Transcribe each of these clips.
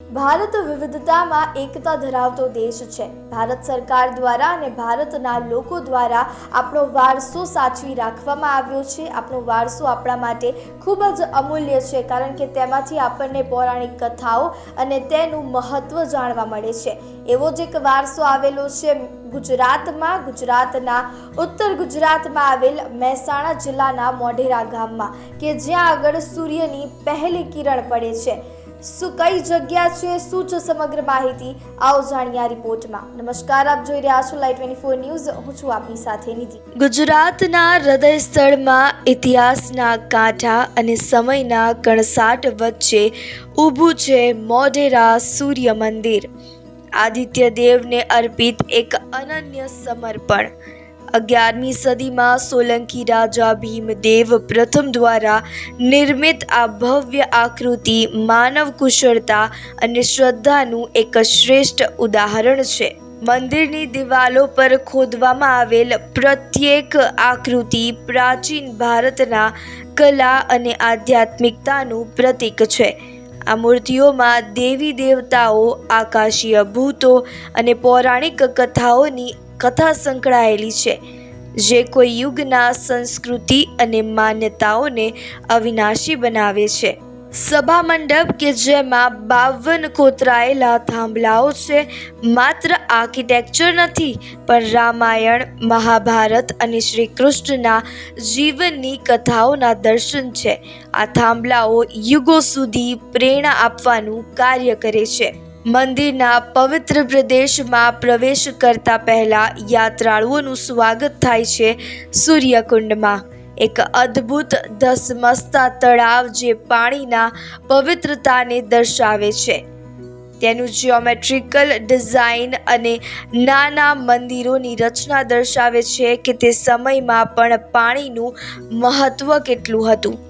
ભારત વિવિધતામાં એકતા ધરાવતો દેશ છે. ભારત સરકાર દ્વારા અને ભારતના લોકો દ્વારા આપણો વારસો સાચવી રાખવામાં આવ્યો છે. આપણો વારસો આપણા માટે ખૂબ જ અમૂલ્ય છે, કારણ કે તેમાંથી આપણને પૌરાણિક કથાઓ અને તેનું મહત્ત્વ જાણવા મળે છે. એવો જ એક વારસો આવેલો છે ગુજરાતમાં. ગુજરાતના ઉત્તર ગુજરાતમાં આવેલ મહેસાણા જિલ્લાના મોઢેરા ગામમાં, કે જ્યાં આગળ સૂર્યની પહેલી કિરણ પડે છે. શું કઈ જગ્યા છે, શું છે સમગ્ર માહિતી? આવો જાણીએ આ રિપોર્ટમાં. નમસ્કાર, આપ જોઈ રહ્યા છો લાઈટ ટ્વેન્ટી ફોર ન્યૂઝ હું છું આપની સાથે નિધિ. ગુજરાતના હૃદય સ્થળમાં ઇતિહાસના કાંઠા અને સમયના કણસાટ વચ્ચે ઊભું છે મોઢેરા સૂર્ય મંદિર. આદિત્ય દેવને અર્પિત એક અનન્ય સમર્પણ. અગિયારમી સદીમાં સોલંકી રાજા ભીમદેવ પ્રથમ દ્વારા નિર્મિત આ ભવ્ય આકૃતિ માનવ કુશળતા અને શ્રદ્ધાનું એક શ્રેષ્ઠ ઉદાહરણ છે. મંદિરની દિવાલો પર ખોદવામાં આવેલ પ્રત્યેક આકૃતિ પ્રાચીન ભારતના કલા અને આધ્યાત્મિકતાનું પ્રતીક છે. આ મૂર્તિઓમાં દેવી દેવતાઓ આકાશીય ભૂતો અને પૌરાણિક કથાઓની કથા સંકળાયેલી છે. જે કોઈ યુગના સંસ્કૃતિ અને માન્યતાઓને અવિનાશી બનાવે છે. સભા મંડપ કે જેમાં બાવન કોતરાયેલા થાંભલાઓ છે, માત્ર આર્કિટેક્ચર નથી, પણ રામાયણ, મહાભારત અને શ્રી કૃષ્ણના જીવનની કથાઓના દર્શન છે. આ થાંભલાઓ યુગો સુધી પ્રેરણા આપવાનું કાર્ય કરે છે. મંદિરના પવિત્ર પ્રદેશમાં પ્રવેશ કરતા પહેલા યાત્રાળુઓનું સ્વાગત થાય છે સૂર્યકુંડમાં. એક અદ્ભુત ધસમસતા તળાવ જે પાણીના પવિત્રતાને દર્શાવે છે. તેનું જ્યોમેટ્રિકલ ડિઝાઇન અને નાના મંદિરોની રચના દર્શાવે છે કે તે સમયમાં પણ પાણીનું મહત્ત્વ કેટલું હતું.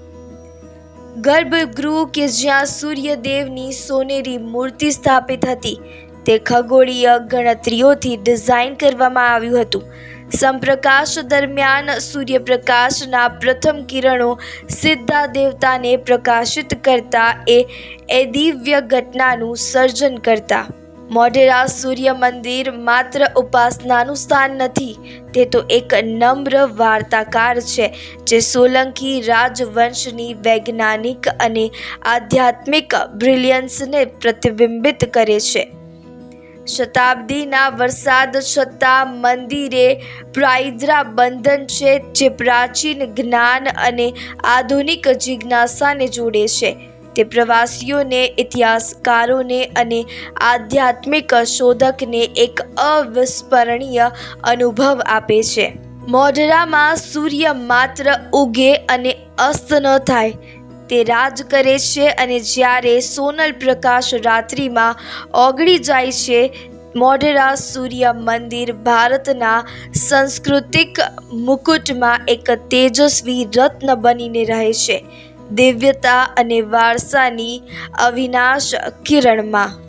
ગર્ભગૃહ કે જ્યાં સૂર્યદેવની સોનેરી મૂર્તિ સ્થાપિત હતી, તે ખગોળીય ગણતરીઓથી ડિઝાઇન કરવામાં આવ્યું હતું. સંપ્રકાશ દરમિયાન સૂર્યપ્રકાશના પ્રથમ કિરણો સિદ્ધા દેવતાને પ્રકાશિત કરતા એ દિવ્ય ઘટનાનું સર્જન કરતા. મોઢેરા સૂર્ય મંદિર માત્ર ઉપાસનાનું સ્થાન નથી, તે તો એક નમ્ર વાર્તાકાર છે, જે સોલંકી રાજવંશની વૈજ્ઞાનિક અને આધ્યાત્મિક બ્રિલિયન્સને પ્રતિબિંબિત કરે છે. શતાબ્દીના વરસાદ છતાં મંદિરે પ્રાઇદ્રા બંધન છે, જે પ્રાચીન જ્ઞાન અને આધુનિક જિજ્ઞાસાને જોડે છે. તે પ્રવાસીઓને, ઇતિહાસકારોને અને આધ્યાત્મિક શોધકને એક અવિસ્મરણીય અનુભવ આપે છે. મોઢરામાં સૂર્ય માત્ર ઉગે અને અસ્ત ન થાય. તે રાજ કરે છે અને જ્યારે સોનલ પ્રકાશ રાત્રિમાં ઓગળી જાય છે, મોઢેરા સૂર્ય મંદિર ભારતના સાંસ્કૃતિક મુકુટમાં એક તેજસ્વી રત્ન બનીને રહે છે. દિવ્યતા અને વારસાની અવિનાશ કિરણમાં.